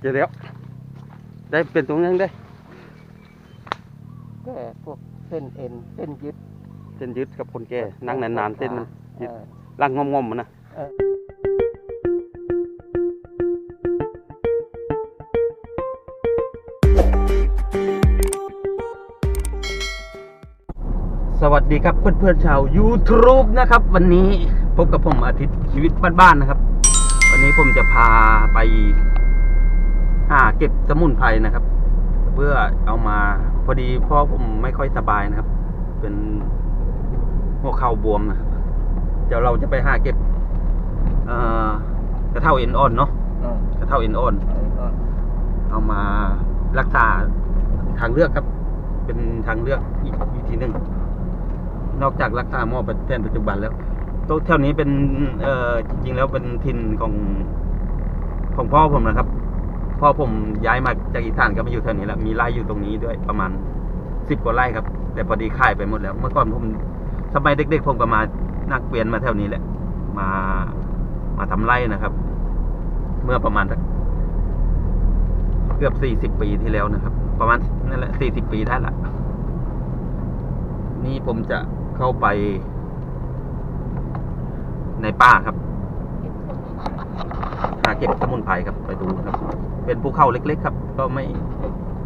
เดี๋ยวเดี๋ยวได้เป็นตรงนั้นได้แก้พวกเส้นเอ็นเส้นยึดเส้นยึดกับคนแก่นั่งนานๆเส้นมันยึดเออร่างงอมๆมันนะเออสวัสดีครับเพื่อนๆชาว YouTube นะครับ วันนี้พบกับผมอาทิตย์ชีวิตบ้านๆนะครับ วันนี้ผมจะพาไป หาเก็บสมุนไพรนะครับ เพื่อเอามาพอดีพ่อผมไม่ค่อยสบายนะครับ เป็นหัวเข่าบวมนะครับเดี๋ยวเราจะไปหาเก็บเอ่อกระเท่าเอ็นอ่อนเนาะเออกระเท่าเอ็นอ่อนเอาไว้ก่อนเอามารักษาทางเลือกครับ เป็นทางเลือกอีกวิธีหนึ่งนอกจากรักษาหมอแผนปัจจุบันแล้วตรงแถวนี้เป็นเอ่อจริงๆแล้วเป็นถิ่นของของพ่อผมนะครับ พอผมย้ายมาจากอีสานก็มาอยู่แถวนี้แล้วมีไร่อยู่ตรงนี้ด้วยประมาณสิบกว่าไร่ครับ แต่พอดีขายไปหมดแล้ว เมื่อก่อนผมสมัยเด็กๆผมก็มานักเปลี่ยนมาแถวนี้แหละ มามาทำไร่นะครับ เมื่อประมาณเกือบสี่สิบปีที่แล้วนะครับ ประมาณนั่นแหละสี่สิบปีได้ละนี่ผมจะเข้าไปในป่าครับ หาเก็บสมุนไพรครับไปดูครับ เป็นภูเขาเล็ก ๆ ครับ ก็ไม่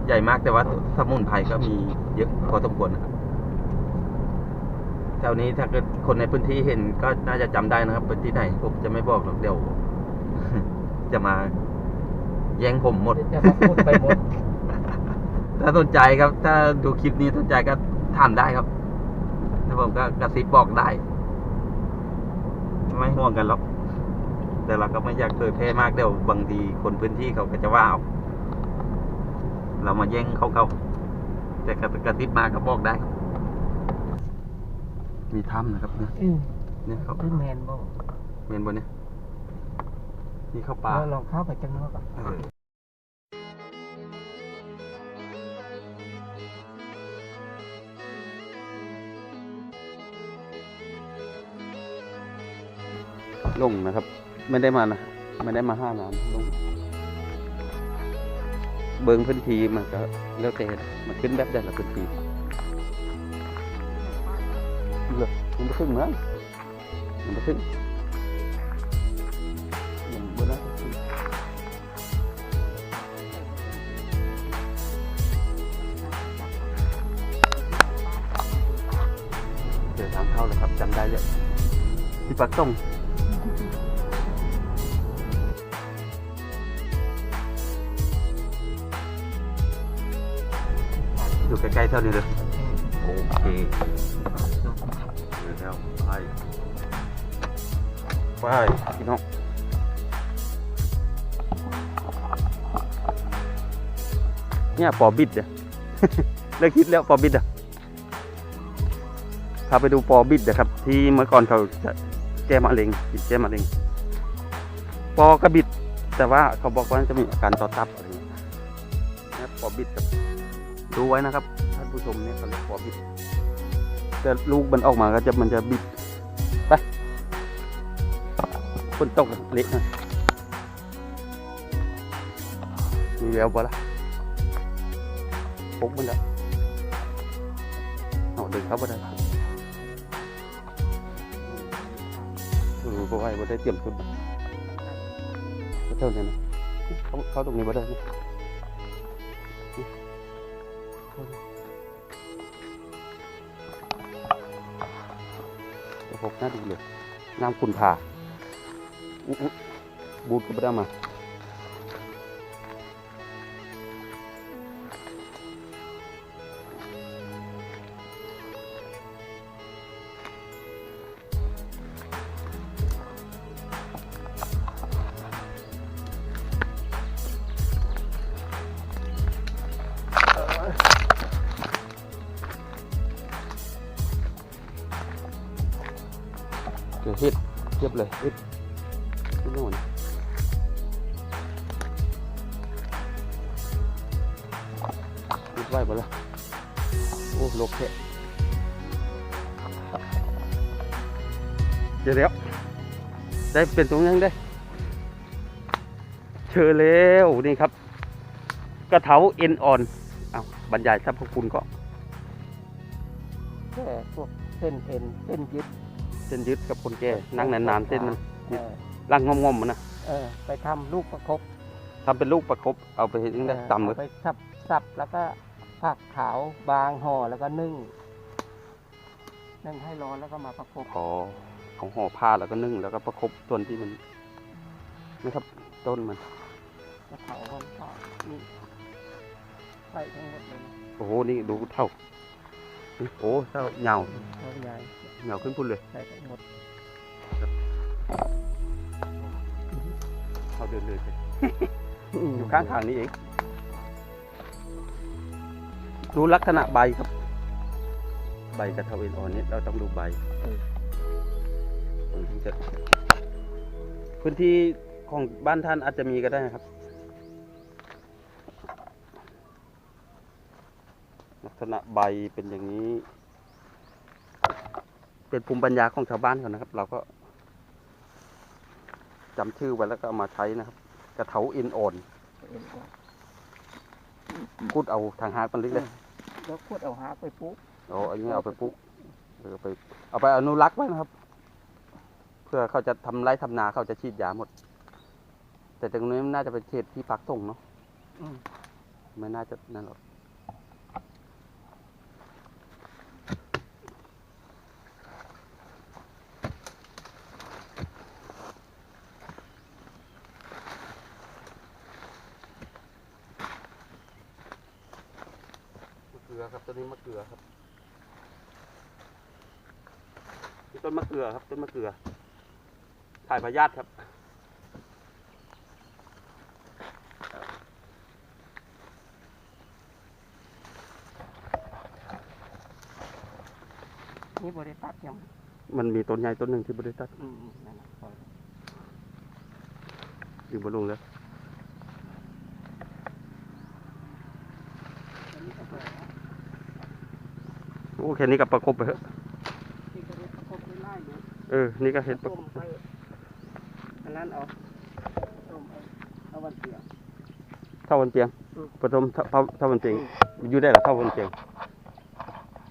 ใหญ่มากแต่ว่าสมุนไพรก็มีเยอะพอสมควรนะครับแถวนี้ถ้าเกิดคนในพื้นที่เห็นก็น่าจะจำได้นะครับเป็นที่ไหนผมจะไม่บอกหรอกเดี๋ยว จะมาแย่งผมหมดจะมาพูดไปหมด ถ้าสนใจครับ ถ้าดูคลิปนี้สนใจก็ถามได้ครับแล้วผมก็กระซิบบอกได้ ไม่ห่วงกันหรอก แต่เราก็ไม่อยากเผยแพร่มากเดี๋ยวบางทีคนพื้นที่เขาก็จะว่าเอาเรามาแย่งเขาเขาแต่กระกระซิบมาก็บอกได้ครับมีถ้ำนะครับเนี่ยอืมเนี่ยเขาคือแมนบ่เมนบนเนี่ยนี่เข้าป่าเราลองเข้าไปจังนอกก่อนเออลงนะครับ ไม่ได้มานะไม่ได้มาห้าน้ำลุงเบิงพื้นที่มันก็แล้วแต่มันขึ้นแบบได้ละพื้นที่เหลือมันไม่ขึ้นมั้งมันไม่ขึ้นอย่างบนนั้เจอทางเข้าเลยครับจำได้เลยที่ปักตง อยู่ใกล้ๆเท่านี้เลยอืมโอเคเดี๋ยวแล้วไปไปพี่น้องเนี่ยปอบิดเนี่ยเลิกคิดแล้วปอบิดอะพาไปดูปอบิดนะครับ ที่เมื่อก่อนเขาจะแก้มะเร็งกินแก้มะเร็งปอกระบิด แต่ว่าเขาบอกว่าจะมีอาการต่อตับอะไรอย่างเงี้ยเนี่ยปอบิดครับ ดูไว้นะครับท่านผู้ชมเนี่ยเขาเรียกปอบิดแต่ลูกมันออกมาก็จะมันจะบิดไปฝนตกเละนะมีแล้วปะล่ะปุ๊บมันแล้วเอาเดินเข้าไปได้เออเพราะว่าไ่ได้เตรียมชุดเท่านี้นะ เขาเข้าตรงนี้บ่ได้ คนะโอ้โหน่าดูเลย น้ำคุณผ่าบูดก็ไม่ได้มา เดี๋ยวเฮ็ดเทียบเลยเฮ็ดเฮ็ดยังไงนฮ็ดไว้บ่ล่ะโอ้ลกแค่เดี๋ยวเดี๋ยวได้เป็นตรงยังได้ เจอแล้วนี่ครับ กระเถาเอ็นอ่อนเอาบรรยายสรรพคุณก็แก้พวกเส้นเอ็นเส้นยึด เส้นยึดกับคนแก่นั่งนานๆเส้นมันเออร่างงอมๆมันนะเออ ไปทำลูกประคบทำเป็นลูกประคบเอาไปยังได้ตำเลอายไปสับสับแล้วก็ผักขาวบางห่อแล้วก็นึ่งนึ่งให้ร้อนแล้วก็มาประคบขอของห่อผ้าแล้วก็นึ่งแล้วก็ประคบส่วนที่มันนะครับต้นมันกระเถาคนก็นี่ใส่ทั้งหมดเลย โอ้โหนี่ดูเท่านี่โอ้เท่าเหงาตัวใหญ่ เหงาขึ้นพุ่นเลยใส่ทั้งหมดเขาเดินเลยอยู่ข้างทางนี้เองดูลักษณะใบครับ ใบกระเทาเอ็นอ่อนนี่เราต้องดูใบมันถึงจะพื้นที่ของบ้านท่านอาจจะมีก็ได้นะครับลักษณะใบเป็นอย่างนี้ เป็นภูมิปัญญาของชาวบ้านเขานะครับ เราก็จำชื่อไว้แล้วก็เอามาใช้นะครับ กระเถาเอ็นอ่อนเอ็นก็พูดเอาทางหากมันเล็กเลยแล้วขวดเอาหากไปปุ๊บเอาอันนี้เอาไปปลูกเออไป เอาไปอนุรักษ์ไว้นะครับ เพื่อเขาจะทำไร่ทำนาเขาจะฉีดยาหมด แต่ตรงนี้มันน่าจะเป็นเขตที่พักส่งเนาะอืมไม่น่าจะนั่นหรอก ขือครับต้นนี้มะเขือครับนี่ต้นมะเขือครับต้นมะเขือ ถ่ายพยาธิครับนี่บริษัทยังมันมีต้นใหญ่ต้นหนึ่งที่บริษัทอืมนั่นน่ะพออยู่บนลงแล้ว อันนี้ก็เปิดนะ โอ้แค่นี้ก็ประคบไปเถอะที่ก็เรียกประคบได้ง่ายอยู่เออ นี่ก็เห็ดประต้คมบไปอันนั้นเอาต้มไปเอาวันเสียเท่าวันเตียงอืมผสมเท่าเท่าเท่าวันเตียงอยู่ได้เหรอเท่าวันเตียง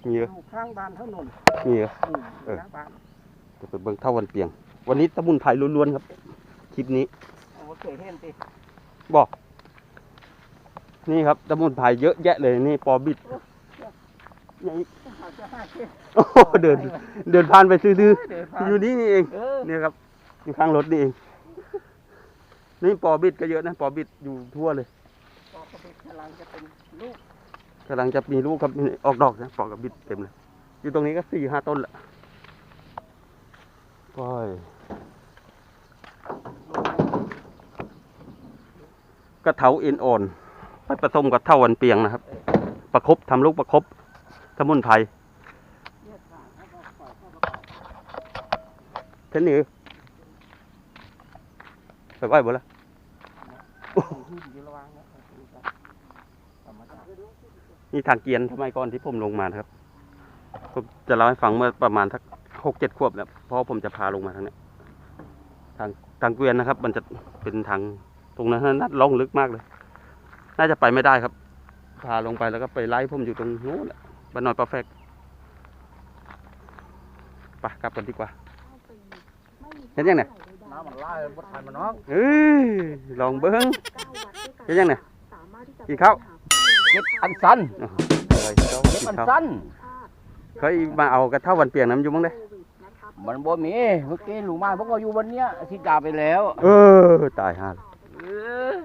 มีเหรออยู่ข้างบ้านเท่านั้นมีเหรออืมเออข้างบ้านจะไปเบิ่งเท่าวันเตียง วันนี้ตะมุนไพรล้วนๆครับ คลิปนี้เอามาเคยเห็นติบอก นี่ครับตะมุนไพรเยอะแยะเลยนี่ปอบิดนี่เอาจะห้าเส้นโอ้โหเดิน เดินผ่านไปซื้อเดินผ่านๆอยู่นี่นี่เองเออเนี่ยครับอยู่ข้างรถนี่เอง นี่ปอบิดก็เยอะนะปอบิดอยู่ทั่วเลยปอกกระเบ็ดกำลังจะเป็นลูกกำลังจะมีลูกครับนี่ออกดอกนะปอกกับบิดเต็มเลยอยู่ตรงนี้ก็สี่ห้าต้นละก้อยกระเถาเอ็นอ่อนไปผสมกับเท่าวันเปียงนะครับ ประคบทำลูกประคบส มุนไพรเนี่ยสางแล้วก็ปล่อยเข้าประกอบแค่นี้ไปไหวบ่ละหินอยู่ระหวังนะธรรมดานี่ทางเกียนทำไมก่อนที่ผมลงมาครับ ผมจะเล่าให้ฟังเมื่อประมาณสักหกเจ็ดขวบแล้วเพราะผมจะพาลงมาทางนี้ทางทางเกวียนนะครับ มันจะเป็นทางตรงนั้นนัดล่องลึกมากเลย น่าจะไปไม่ได้ครับ พาลงไปแล้วก็ไปไล่ผมอยู่ตรงนู้นน่ะ บ้านนอยปลาแฟกไปกลับกันดีกว่า เห็นยังเนี่ย น้ำมันไล่บดทันมันน้องเอ้ยลองเบิ้งเห็นยังเนี่ยกินข้าวเก็บอันสั้นโอ้โหเอ้ยเจ้าเก็บกินอันข้าวสั้นเคยมาเอากระเท่าวันเปียงน้ำอยู่มั้งเด้ มันบ่มีเมื่อกี้ลูกมาพวกก็อยู่วันเนี้ยที่จ่าไปแล้วเออ ตายห่าเออ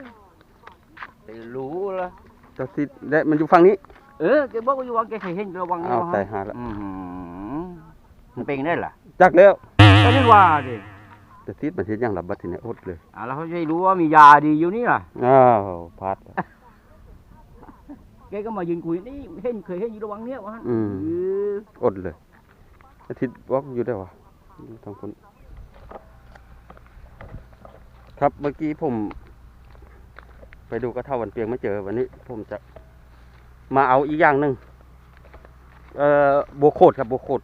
ไปรู้ละเจ้าทิศและมันอยู่ฝั่งนี้ เออแกบอกว่าอยู่วังแกเคยเห็นระวังอ้าวตายห่าละอืมมันเป็นได้ล่ะจักแล้วก็ไม่ว่าดิแต่ทิศมันเห็นอย่างหลับบัดทีนี้อดเลยอ่าแล้วเขาจะได้รู้ว่ามียาดีอยู่นี่ล่ะ อ้าวพลาดแล้ว แกก็มายืนคุยนี่เห็นเคยเห็นอยู่ระวังเนี้ยวะอืม เอออดเลยอาทิตย์วอกอยู่ได้วะอยู่ทางคนครับเมื่อกี้ผม ไปดูกระเท่าวันเปียงไม่เจอวันนี้ ผมจะ มาเอาอีกอย่างหนึ่งเอ่อบัวโคดครับบัวโคด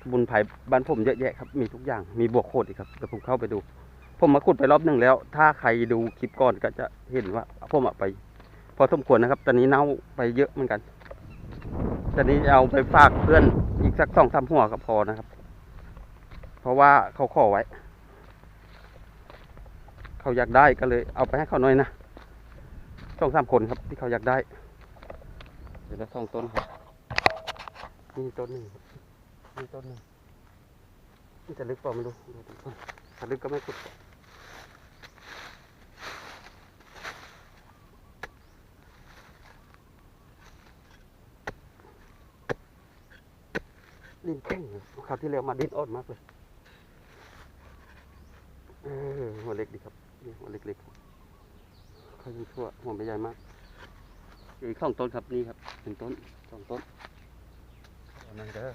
สมุนไพรบ้านผมเยอะแยะครับ มีทุกอย่างมีบัวโคดอีกครับเดี๋ยวผมเข้าไปดู ผมมาขุดไปรอบหนึ่งแล้ว ถ้าใครดูคลิปก่อนก็จะเห็นว่าผมอะไป พอสมควรนะครับ ตอนนี้เน่าไปเยอะเหมือนกัน ตอนนี้เอาไปฝากเพื่อนอีกสักสองสามหัวก็พอนะครับ เพราะว่าเขาขอไว้ เขาอยากได้ก็เลย เอาไปให้เขาหน่อยนะสองสามคนครับที่เขาอยากได้ เดี๋ยวละสองต้นครับนี่ต้นหนึ่งนี่ต้นหนึ่งนี่จะลึกเปล่าไม่รู้ดูดูก่อนถ้าลึกก็ไม่ขุดดินแข็งคราวที่แล้วมาดินอ่อนมากเลยเออหัวเล็กดีครับหัวเล็กๆเขายังชั่วหัวไม่ใหญ่มาก อีกสองต้นครับนี่ครับหนึ่งต้นสองต้นเอาหน่อยเด้อ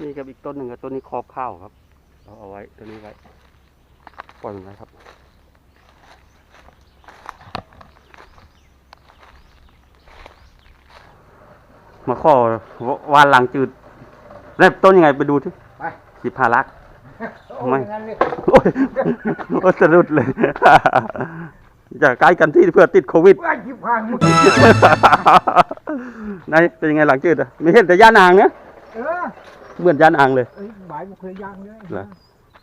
นี่กับอีกต้นหนึ่งครับต้นนี้ครอบข้าวครับ เราเอาไว้ต้นนี้ไว้ปล่อยมันไว้ครับ มาข้อวานหลังจืดแล้วต้นยังไงไปดูที่ไปสิบห้าลักโอ้ไม่ยงั้นเลยโอ้ยโอ้ยสะดุดเลย อย่าใกล้กันที่เพื่อติดโควิดว่าจิบหายหมดนายเป็นยังไงหลังจืดอะไม่เห็นแต่ย่านางเนี่ยเออเหมือนย่านางเลยเอ้ยบ่ายบ่เคยย่างเลยเหรอ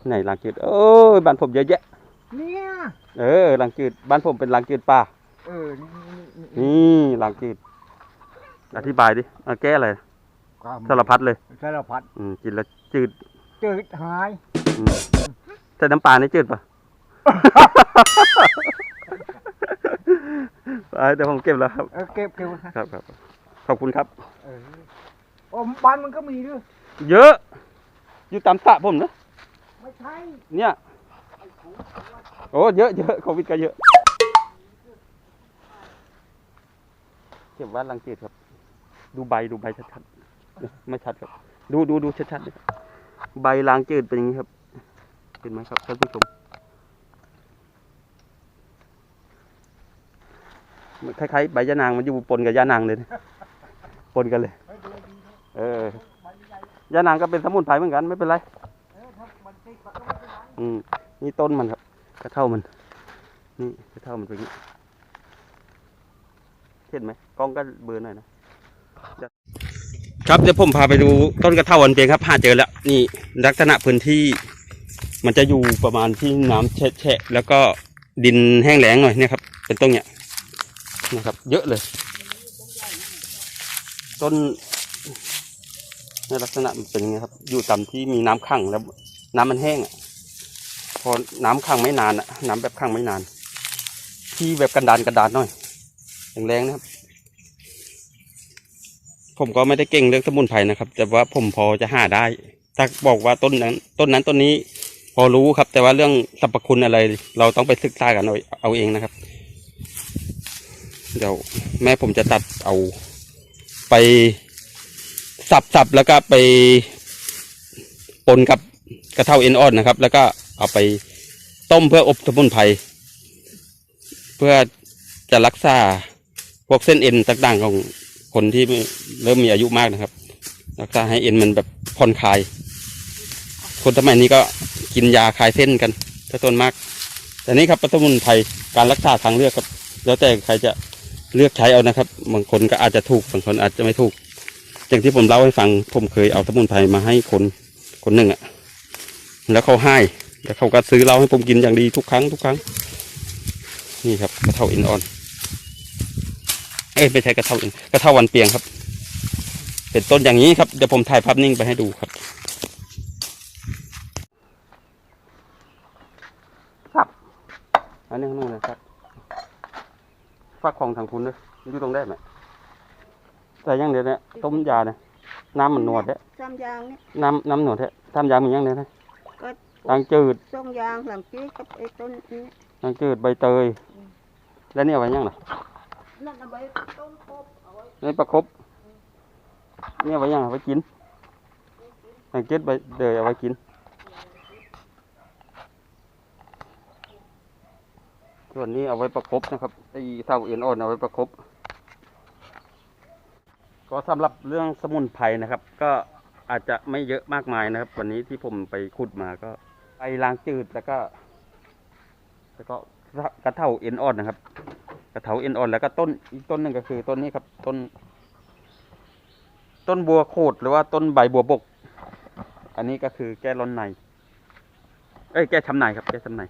ไหนหลังจืดโอ้ยบ้านผมเยอะแยะเนี่ยเออหลังจืดบ้านผมเป็นหลังจืดป่าเออนี่นี่นี่นี่หลังจืด อธิบายดิเอาแก้อะไรความสารพัดเลย สารพัดอืมกินแล้วจืดจืดหายอืมแต่น้ำปลานี่จืดปะ ไปเดี๋ยวผมเก็บแล้วครับ เออเก็บเก็บครับครับขอบคุณครับ เออโอ้บ้านมันก็มีด้วยเยอะ อยู่ตามสระผมนะ ไม่ใช่เนี่ยโอ้เยอะเยอะโควิดก็เยอะ เก็บว่าลังจืดครับ ดูใบดูใบชัดๆ ไม่ชัดครับ ดูดูดูชัดๆ ใบลางจืดเป็นอย่างนี้ครับ เห็นไหมครับท่านผู้ชมคล้ายๆใบยะนางมันอยู่ปนกับยานางเลย ปนกันเลย เออยานางก็เป็นสมุนไพรเหมือนกันไม่เป็นไรอืมนี่ต้นมันครับกระเท่ามัน นี่กระเท่ามันเป็นอย่างนี้เห็นไหมกล้องก็เบลอหน่อยนะ ครับเดี๋ยวผมพาไปดูต้นกระเท่าอันเปียงครับหาเจอแล้วนี่ลักษณะพื้นที่ มันจะอยู่ประมาณที่น้ำแฉะแล้วก็ดินแห้งแล้งหน่อยเนี่ยครับ เป็นต้นเนี้ยนะครับ เยอะเลย ต้นในลักษณะมันเป็นยังไงครับ อยู่ตาที่มีน้ำขังแล้ว น้ำมันแห้งอะพอน้ำขังไม่นานอะน้ำแบบขังไม่นาน ที่แบบกันดานกันดานหน่อยแรงๆนะครับ ผมก็ไม่ได้เก่งเรื่องสมุนไพรนะครับ แต่ว่าผมพอจะหาได้ ถ้าบอกว่าต้นนั้น ต้นนั้นต้นนี้พอรู้ครับ แต่ว่าเรื่องสรรพคุณอะไร เราต้องไปศึกษากันเอาเอาเองนะครับ เดี๋ยวแม่ผมจะตัดเอาไปสับสับแล้วก็ไปปนกับกระเท่าเอ็นอ่อนนะครับ แล้วก็เอาไปต้มเพื่ออบสมุนไพรเพื่อจะรักษาพวกเส้นเอ็นต่างๆของ คนที่เริ่มมีอายุมากนะครับ รักษาให้เอ็นมันแบบผ่อนคลาย คนสมัยนี้ก็กินยาคลายเส้นกันถ้าต้นมาก แต่นี่ครับสมุนไพรการรักษาทางเลือกครับ แล้วแต่ใครจะเลือกใช้เอานะครับ บางคนก็อาจจะถูกบางคนอาจจะไม่ถูก อย่างที่ผมเล่าให้ฟัง ผมเคยเอาสมุนไพรมาให้คนคนหนึ่งอะแล้วเขาให้ แล้วเขาก็ซื้อเล้าให้ผมกินอย่างดีทุกครั้งทุกครั้ง นี่ครับกระเท่าอินออน เอ้ยไม่ใช่กระเท่าอินกระเท่าวันเปียงครับ เป็นต้นอย่างนี้ครับเดี๋ยวผมถ่ายภาพนิ่งไปให้ดูครับครับอันนี้ข้างนู้นนะครับฝากของทางคุณด้วยอยู่ตรงได้ไหมแต่อยังเดียวเนี่ยต้มยาเนี่ยน้ำมันนวดเนี่ยสามยางเนี่ยน้ำน้ำหนวดเนี่ยทำยามันยังเดียวนะก็ล้างจืดสองยางหลังจี้กับไอ้ต้นนี้น้ำจืดใบเตย แล้วเนี่ยไว้ยังล่ะ นั่นเอาไว้ต้มครบเอาไว้นี่ประคบเนี่ยไว้ยังเอาไว้กินน้ำจืดใบเตยเอาไว้กินส่วนนี้เอาไว้ประคบนะครับไอ้เสาเอ็นอ่อนเอาไว้ประคบก็สำหรับเรื่องสมุนไพรนะครับ ก็อาจจะไม่เยอะมากมายนะครับ วันนี้ที่ผมไปขุดมาก็ไปล้างจืดแล้วก็ แล้วก็กระเท่าเอ็นอ่อนนะครับ กระเถาเอ็นอ่อนแล้วก็ต้นอีกต้นหนึ่งก็คือต้นนี้ครับต้น ต้นบัวโคดหรือว่าต้นใบบัวบก อันนี้ก็คือแก้ร้อนใน เอ้ยแก้ช้ำในครับ แก้ช้ำใน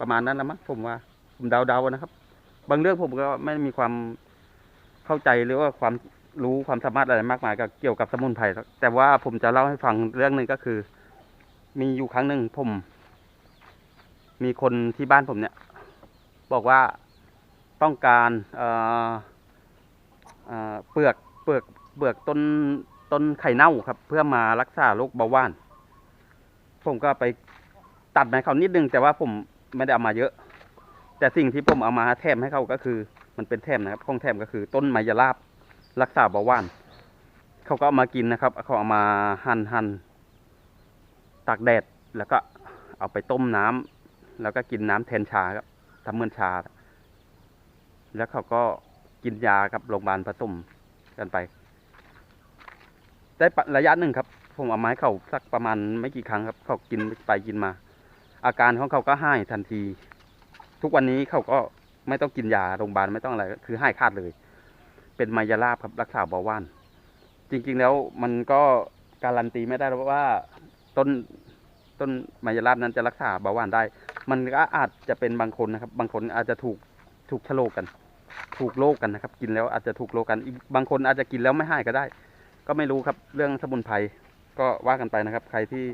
ประมาณนั้นละมั้งผมว่าผมเดาๆนะครับ บางเรื่องผมก็ไม่มีความเข้าใจหรือว่าความรู้ความสามารถอะไรมากมายกับเกี่ยวกับสมุนไพรแต่ว่าผมจะเล่าให้ฟังเรื่องหนึ่งก็คือ มีอยู่ครั้งหนึ่งผม มีคนที่บ้านผมเนี่ย บอกว่า ต้องการเอ่อเอ่อเปลือกเปลือกเปลือกต้นต้นไข่เน่าครับ เพื่อมารักษาโรคเบาหวาน ผมก็ไปตัดมาเขานิดนึงแต่ว่าผมไม่ได้เอามาเยอะ แต่สิ่งที่ผมเอามาแถมให้เขาก็คือ มันเป็นแถมนะครับของแถมก็คือต้นไมยราบรักษาเบาหวานเขาก็เอามากินนะครับเขาเอามาหั่นหั่นตากแดดแล้วก็เอาไปต้มน้ำแล้วก็กินน้ำแทนชาครับทำเหมือนชา แล้วเขาก็กินยากับโรงพยาบาลผสมกันไป ได้ระยะหนึ่งครับ ผมเอาไม้เขาสักประมาณไม่กี่ครั้งครับเขากินไปกินมา อาการของเขาก็หายทันที ทุกวันนี้เขาก็ไม่ต้องกินยาโรงพยาบาลไม่ต้องอะไรคือหายขาดเลย เป็นไมายาลาบครับรักษาเบาหวาน จริง ๆ แล้วมันก็การันตีไม่ได้รว่าต้นต้นไมายาลาบนั้นจะรักษาเบาหวานได้ มันก็อาจจะเป็นบางคนนะครับ บางคนอาจจะถูก ถูกชะโลกกัน ถูกโรคกันนะครับ กินแล้วอาจจะถูกโรคกันอีกบางคนอาจจะกินแล้วไม่หายก็ได้ ก็ไม่รู้ครับเรื่องสมุนไพรก็ว่ากันไปนะครับ ใครที่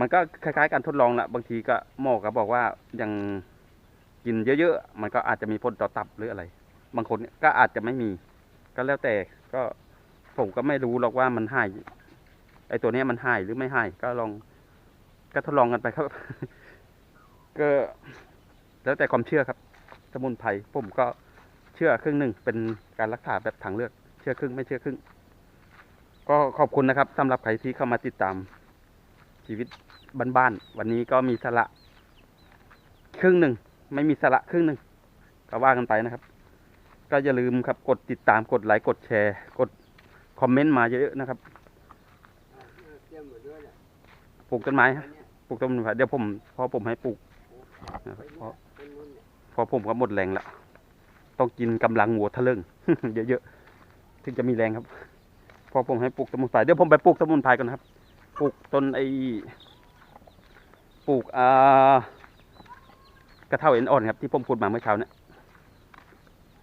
มันก็คล้ายๆการทดลองละบางทีก็หมอก็บอกว่ายังกินเยอะๆ มันก็อาจจะมีผลต่อตับหรืออะไร บางคนก็อาจจะไม่มี ก็แล้วแต่ก็ผมก็ไม่รู้หรอกว่ามันหายไอตัวนี้มันหายหรือไม่หายก็ลองก็ทดลองกันไปครับ ก็แล้วแต่ความเชื่อครับ สมุนไพรผมก็เชื่อครึ่งหนึ่งเป็นการรักษาแบบทางเลือกเชื่อครึ่งไม่เชื่อครึ่ง ก็ขอบคุณนะครับสำหรับใครที่เข้ามาติดตามชีวิตบ้านๆวันนี้ก็มีสาระครึ่งหนึ่งไม่มีสาระครึ่งหนึ่งก็ว่ากันไปนะครับ ก็อย่าลืมครับกดติดตามกดไลค์กดแชร์ กดคอมเมนต์มาเยอะๆนะครับปลูกต้นไม้ฮะปลูกต้นไม้เดี๋ยวผมพอผมให้ปลูกนะครับ พอผมก็หมดแรงละต้องกินกำลังหัวทะลึ่งเยอะๆ ถึงจะมีแรงครับ พอผมให้ปลูกสมุนไพรเดี๋ยวผมไปปลูกสมุนไพรก่อนครับ ปลูกต้นไอ้ปลูกอ่ากระเท่าเอ็นอ่อนครับที่ผมพูดมาเมื่อเช้าเนี่ย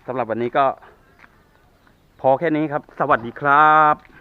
สำหรับวันนี้ก็ พอแค่นี้ครับ สวัสดีครับ